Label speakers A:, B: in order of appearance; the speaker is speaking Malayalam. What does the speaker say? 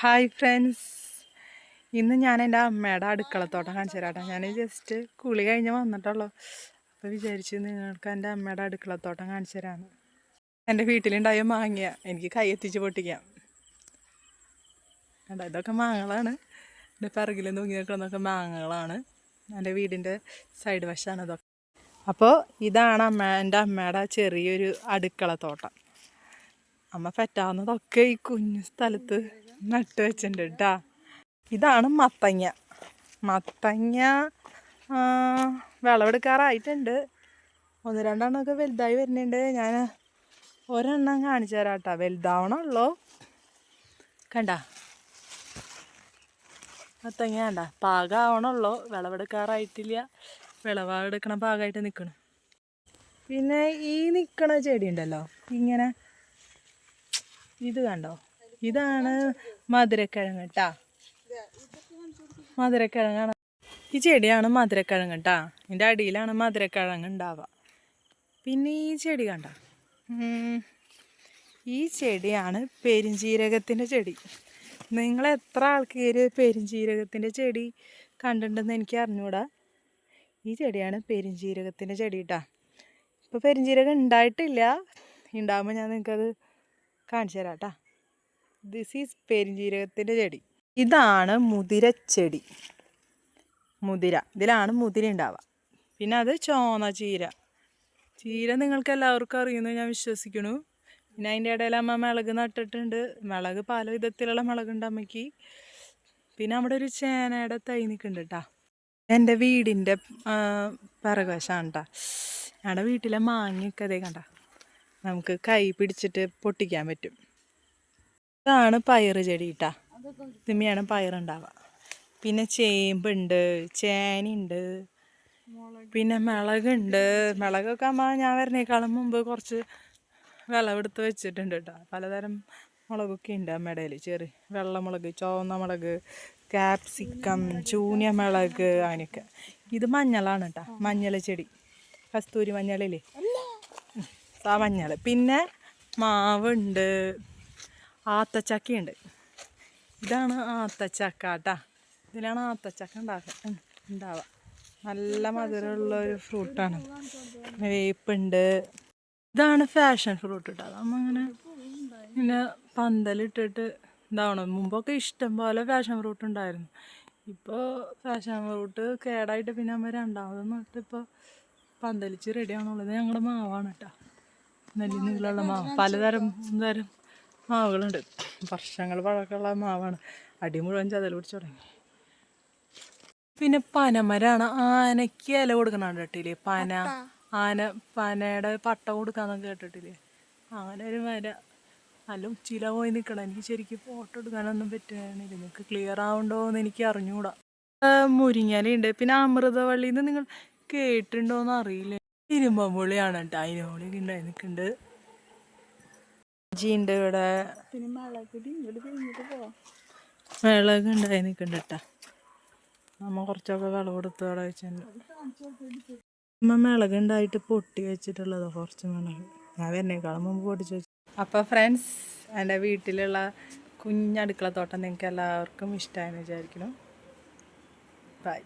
A: Hi friends. ഇന്ന് ഞാൻ എന്റെ അമ്മയുടെ അടുക്കളത്തോട്ടം കാണിച്ചു തരാട്ടോ. ഞാൻ ജസ്റ്റ് കുളി കഴിഞ്ഞ് വന്നിട്ടുള്ളൂ. അപ്പോൾ വിചാരിച്ചു നിങ്ങൾക്ക് എന്റെ അമ്മയുടെ അടുക്കളത്തോട്ടം കാണിച്ചു തരാമെന്ന് എന്റെ വീട്ടിലുണ്ടായ മാങ്ങ എനിക്ക് കൈ എത്തിച്ച് പൊട്ടിക്കാം. കണ്ടോ ഇതൊക്കെ മാങ്ങകളാണ് എന്റെ പിറകിൽ തൂങ്ങി നിൽക്കുന്നതൊക്കെ മാങ്ങകളാണ് എന്റെ വീടിന്റെ സൈഡ് വശമാണ് ഇതൊക്കെ. അപ്പോൾ ഇതാണ് അമ്മ എന്റെ അമ്മയുടെ ചെറിയൊരു അടുക്കളത്തോട്ടം. അമ്മ പറ്റാവുന്നതൊക്കെ ഈ കുഞ്ഞു സ്ഥലത്ത് നട്ട് വെച്ചിട്ടുണ്ട് കേട്ടാ ഇതാണ് മത്തങ്ങ. മത്തങ്ങ വിളവെടുക്കാറായിട്ടുണ്ട്. ഒന്ന് രണ്ടെണ്ണമൊക്കെ വലുതായി വരുന്നുണ്ട്. ഞാൻ ഒരെണ്ണം കാണിച്ചു തരാം കേട്ടോ വലുതാവണുള്ളൂ. കണ്ട? മത്തങ്ങ കണ്ട? പാകമാവണുള്ളൂ വിളവെടുക്കാറായിട്ടില്ല. വിളവെടുക്കണ പാകമായിട്ട് നിൽക്കണം പിന്നെ ഈ നിൽക്കണ ചെടി ഉണ്ടല്ലോ ഇങ്ങനെ ഇത് കണ്ടോ? ഇതാണ് മധുരക്കിഴങ്ങ് കേട്ടാ മധുരക്കിഴങ്ങാണ്. ഈ ചെടിയാണ് മധുരക്കിഴങ്ങ് കേട്ടാ ഇതിന്റെ അടിയിലാണ് മധുരക്കിഴങ്ങ് ഉണ്ടാവുക പിന്നെ ഈ ചെടി കണ്ട? ഈ ചെടിയാണ് പെരിഞ്ചീരകത്തിന്റെ ചെടി. നിങ്ങൾ എത്ര ആൾക്കാർ പെരിഞ്ചീരകത്തിന്റെ ചെടി കണ്ടിട്ടുണ്ടെന്ന് എനിക്ക് അറിഞ്ഞൂടാ. ഈ ചെടിയാണ് പെരിഞ്ചീരകത്തിന്റെ ചെടി കേട്ടാ ഇപ്പോൾ പെരിഞ്ചീരകം ഉണ്ടായിട്ടില്ല. ഉണ്ടാകുമ്പോൾ ഞാൻ നിങ്ങൾക്കത് കാണിച്ചു തരാം കേട്ടാ ദിസ് ഈസ് പെരിഞ്ജീരകത്തിന്റെ ചെടി. ഇതാണ് മുതിര ചെടി. മുതിര. ഇതിലാണ് മുതിര ഉണ്ടാവുക. പിന്നെ അത് ചോന ചീര. ചീര നിങ്ങൾക്ക് എല്ലാവർക്കും അറിയുന്നു ഞാൻ വിശ്വസിക്കുന്നു. പിന്നെ അതിന്റെ ഇടയിൽ അമ്മ മിളക് നട്ടിട്ടുണ്ട്. മിളക് പല വിധത്തിലുള്ള മിളകുണ്ട് അമ്മയ്ക്ക്. പിന്നെ അവിടെ ഒരു ചേനയുടെ തൈ നിൽക്കുന്നുണ്ട് കേട്ടാ എന്റെ വീടിന്റെ പിറകുവശമാണ് കേട്ടാ ഞങ്ങളുടെ വീട്ടിലെ മാങ്ങയൊക്കെ അതേ കണ്ട. നമുക്ക് കൈ പിടിച്ചിട്ട് പൊട്ടിക്കാൻ പറ്റും. ഇതാണ് പയറ് ചെടി കേട്ടാ ഇതിമ്മയാണ് പയറുണ്ടാവുക. പിന്നെ ചേമ്പുണ്ട് ചേനയുണ്ട് പിന്നെ മിളകുണ്ട്. മിളകൊക്കെ അമ്മ ഞാൻ വരുന്നേക്കാളും മുമ്പ് കുറച്ച് വിളവെടുത്ത് വെച്ചിട്ടുണ്ട് കേട്ടോ പലതരം മുളകൊക്കെ ഉണ്ട് അമ്മയുടെ ചെറിയ വെള്ളമുളക് ചുവന്ന മുളക് ക്യാപ്സിക്കം ചൂനിയ മുളക് അങ്ങനെയൊക്കെ. ഇത് മഞ്ഞളാണ് കേട്ടോ മഞ്ഞൾ ചെടി. കസ്തൂരി മഞ്ഞളില്ലേ? ആ മഞ്ഞൾ പിന്നെ മാവുണ്ട് ആത്തച്ചക്കയുണ്ട്. ഇതാണ് ആത്തച്ചക്ക കേട്ടാ ഇതിലാണ് ആത്തച്ചക്ക ഉണ്ടാക്കുക ഉണ്ടാവുക. നല്ല മധുരമുള്ള ഒരു ഫ്രൂട്ടാണ് വേപ്പുണ്ട്. ഇതാണ് ഫാഷൻ ഫ്രൂട്ട് കേട്ടോ അതാകുമ്പോൾ അങ്ങനെ പിന്നെ പന്തലിട്ടിട്ട് ഇതാവണം. മുമ്പൊക്കെ ഇഷ്ടം പോലെ ഫാഷൻ ഫ്രൂട്ട് ഉണ്ടായിരുന്നു. ഇപ്പോൾ ഫാഷൻ ഫ്രൂട്ട് കേടായിട്ട് പിന്നെ അമ്മ രണ്ടാമത് നട്ടിപ്പോൾ പന്തലിച്ച് റെഡിയാണുള്ളത് ഞങ്ങളുടെ മാവാണ് കേട്ടോ നെല്ലി നീളമുള്ള മാവ്. പലതരം തരം മാവുകളുണ്ട്. വർഷങ്ങൾ പഴക്കമുള്ള മാവാണ്. അടി മുഴുവൻ ചതൽ പിടിച്ചു തുടങ്ങി. പിന്നെ പനമരാണ്. ആനയ്ക്ക് ഇല കൊടുക്കണ കേട്ടില്ലേ? പന ആന പനയുടെ പട്ട കൊടുക്കാന്നൊക്കെ കേട്ടിട്ടില്ലേ? അങ്ങനെ ഒരു മര. നല്ല ഉച്ചയില പോയി നിൽക്കണം എനിക്ക് ശരിക്കും ഫോട്ടോ എടുക്കാനൊന്നും പറ്റുകയാണെങ്കിൽ നിങ്ങൾക്ക് ക്ലിയർ ആവുണ്ടോ എന്ന് എനിക്ക് അറിഞ്ഞുകൂടാ മുരിങ്ങാനുണ്ട് പിന്നെ അമൃതവള്ളിന്ന് നിങ്ങൾ കേട്ടിട്ടുണ്ടോന്ന് അറിയില്ല. ഇരുമ്പമ്പുള്ളിയാണ് കേട്ടോ. ഇരുമ്പുള്ളിയൊക്കെ ഉണ്ടായി നിൽക്കുന്നുണ്ട് ഇഞ്ചിയുണ്ട് ഇവിടെ. വിളക് ഉണ്ടായി നിൽക്കുന്നുണ്ട് കേട്ടോ നമ്മ കുറച്ചൊക്കെ വിളവ് കൊടുത്ത് അവിടെ വെച്ചിട്ടുണ്ട്. അമ്മ മിളക് ഉണ്ടായിട്ട് പൊട്ടി വെച്ചിട്ടുള്ളതോ കുറച്ച് മിളക്. ഞാൻ വരുന്നേക്കാളും മുമ്പ് പൊട്ടിച്ച് വെച്ചു. അപ്പോൾ ഫ്രണ്ട്സ് എന്റെ വീട്ടിലുള്ള കുഞ്ഞടുക്കളത്തോട്ടം നിങ്ങൾക്ക് എല്ലാവർക്കും ഇഷ്ടമായെന്ന് വിചാരിക്കണം ബൈ